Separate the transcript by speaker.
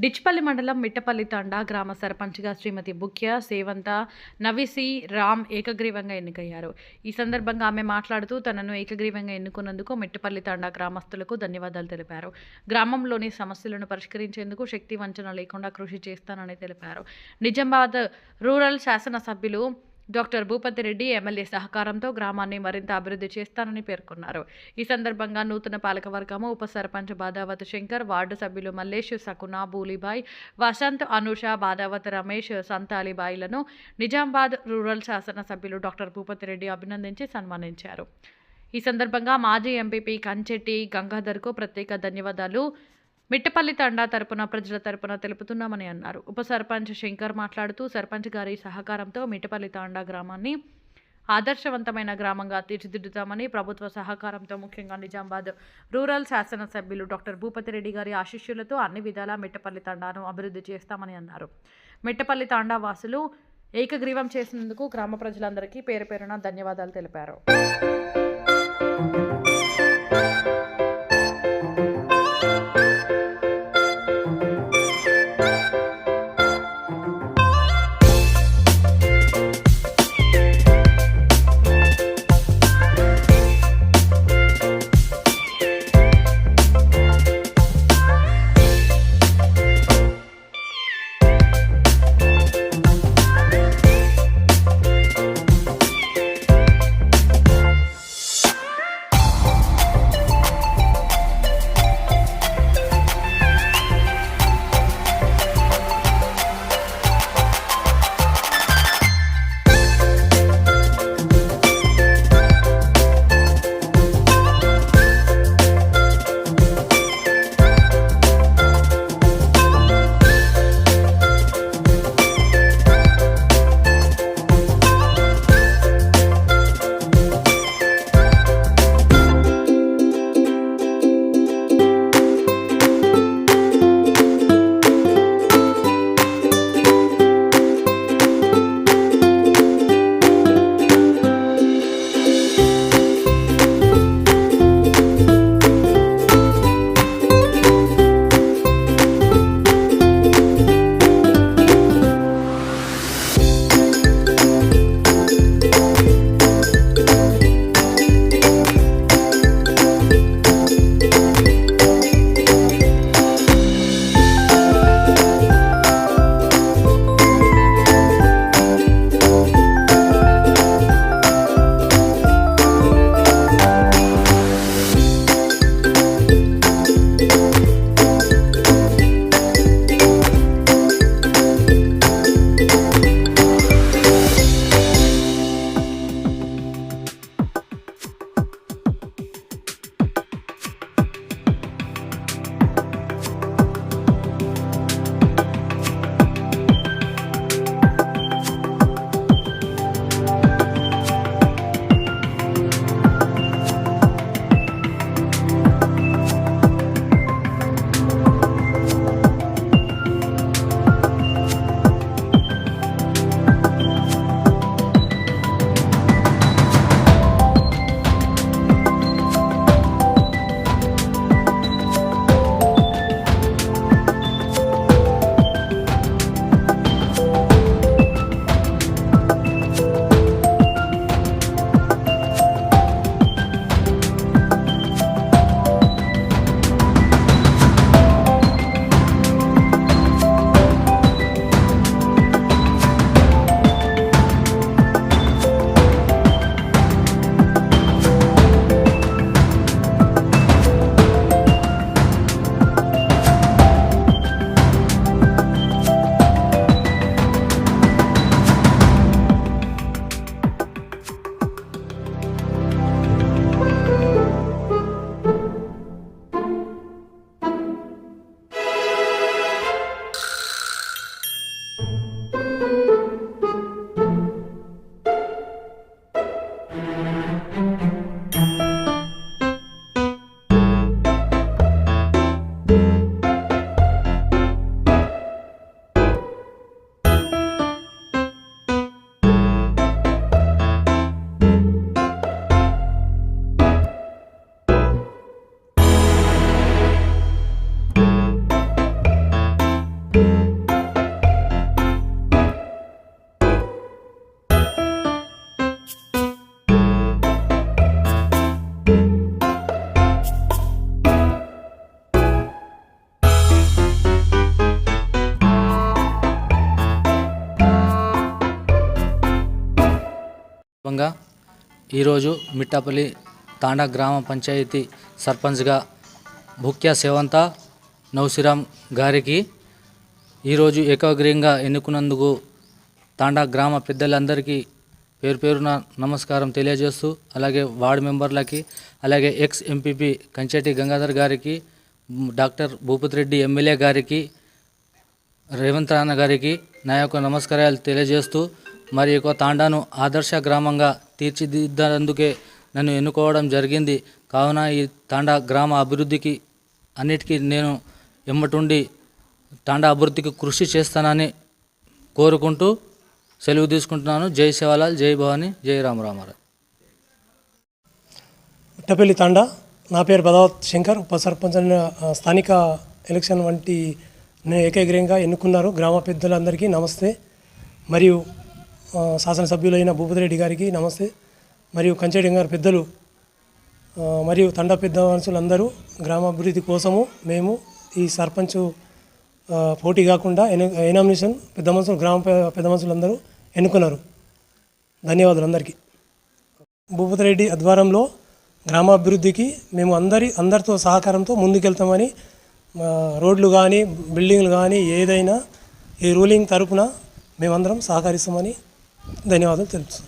Speaker 1: డిచ్పల్లి మండలం మిట్టపల్లి తండా గ్రామ సర్పంచ్గా శ్రీమతి బుక్య సేవంత నవిసి రామ్ ఏకగ్రీవంగా ఎన్నికయ్యారు. ఈ సందర్భంగా ఆమె మాట్లాడుతూ తనను ఏకగ్రీవంగా ఎన్నుకున్నందుకు మిట్టపల్లి తండా గ్రామస్తులకు ధన్యవాదాలు తెలిపారు. గ్రామంలోని సమస్యలను పరిష్కరించేందుకు శక్తి వంచన లేకుండా కృషి చేస్తానని తెలిపారు. నిజామాబాద్ రూరల్ శాసనసభ్యులు డాక్టర్ భూపతి రెడ్డి ఎమ్మెల్యే సహకారంతో గ్రామాన్ని మరింత అభివృద్ధి చేస్తానని పేర్కొన్నారు. ఈ సందర్భంగా నూతన పాలకవర్గము ఉప సర్పంచ్ బాదావతి శంకర్ వార్డు సభ్యులు మల్లేష్ సకునా బూలిబాయ్ వసంత్ అనుష బాదావతి రమేష్ సంతాలిబాయిలను నిజామాబాద్ రూరల్ శాసనసభ్యులు డాక్టర్ భూపతి రెడ్డి అభినందించి సన్మానించారు. ఈ సందర్భంగా మాజీ ఎంపీపీ కంచెట్టి గంగాధర్కు ప్రత్యేక ధన్యవాదాలు. మిట్టపల్లి తండా తరపున ప్రజల తరపున తెలుపుతున్నామని అన్నారు. ఉప సర్పంచ్ శంకర్ మాట్లాడుతూ సర్పంచ్ గారి సహకారంతో మిట్టపల్లి తాండా గ్రామాన్ని ఆదర్శవంతమైన గ్రామంగా తీర్చిదిద్దుతామని ప్రభుత్వ సహకారంతో ముఖ్యంగా నిజామాబాద్ రూరల్ శాసనసభ్యులు డాక్టర్ భూపతి రెడ్డి గారి ఆశిష్యులతో అన్ని విధాలా మిట్టపల్లి తాండాను అభివృద్ధి చేస్తామని అన్నారు. మిట్టపల్లి తాండా వాసులు ఏకగ్రీవం చేసినందుకు గ్రామ ప్రజలందరికీ పేరు పేరున ధన్యవాదాలు తెలిపారు.
Speaker 2: thank you ఈరోజు మిట్టపల్లి తాండా గ్రామ పంచాయతీ సర్పంచ్గా భుక్యా సేవంత నౌసిరామ్ గారికి ఈరోజు ఏకగ్రీయంగా ఎన్నుకున్నందుకు తాండా గ్రామ పెద్దలందరికీ పేరు పేరున నమస్కారం తెలియజేస్తూ అలాగే వార్డు మెంబర్లకి అలాగే ఎక్స్ ఎంపీపీ కంచెటి గంగాధర్ గారికి డాక్టర్ భూపతి రెడ్డి ఎమ్మెల్యే గారికి రేవంత్ రాణ గారికి నా యొక్క నమస్కారాలు తెలియజేస్తూ మరి యొక్క తాండాను ఆదర్శ గ్రామంగా తీర్చిదిద్దేందుకే నన్ను ఎన్నుకోవడం జరిగింది. కావున ఈ తాండా గ్రామ అభివృద్ధికి అన్నిటికీ నేను ఎమ్మటుండి తాండా అభివృద్ధికి కృషి చేస్తానని కోరుకుంటూ సెలవు తీసుకుంటున్నాను. జై శివలాల్ జై భవాని జై రామరామారావు.
Speaker 3: పుట్టపల్లి తాండా నా పేరు భదావత్ శంకర్ ఉప సర్పంచ్ స్థానిక ఎలక్షన్ వంటి నేను ఏకగ్రీయంగా ఎన్నుకున్నారు. గ్రామ పెద్దలందరికీ నమస్తే. మరియు శాసనసభ్యులైన భూపతిరెడ్డి గారికి నమస్తే. మరియు కంచెడి గారి పెద్దలు మరియు తండ పెద్ద మనుషులందరూ గ్రామాభివృద్ధి కోసము మేము ఈ సర్పంచ్ పోటీ కాకుండా ఎనామినేషన్ పెద్ద మనుషులు గ్రామ పెద్ద మనుషులందరూ ఎన్నుకున్నారు. ధన్యవాదాలు అందరికీ భూపతిరెడ్డి ఆధ్వర్యంలో గ్రామాభివృద్ధికి మేము అందరి అందరితో సహకారంతో ముందుకెళ్తామని రోడ్లు కానీ బిల్డింగ్లు కానీ ఏదైనా ఈ రూలింగ్ తరపున మేమందరం సహకరిస్తామని ధన్యవాదాలు తెలుపుతుంది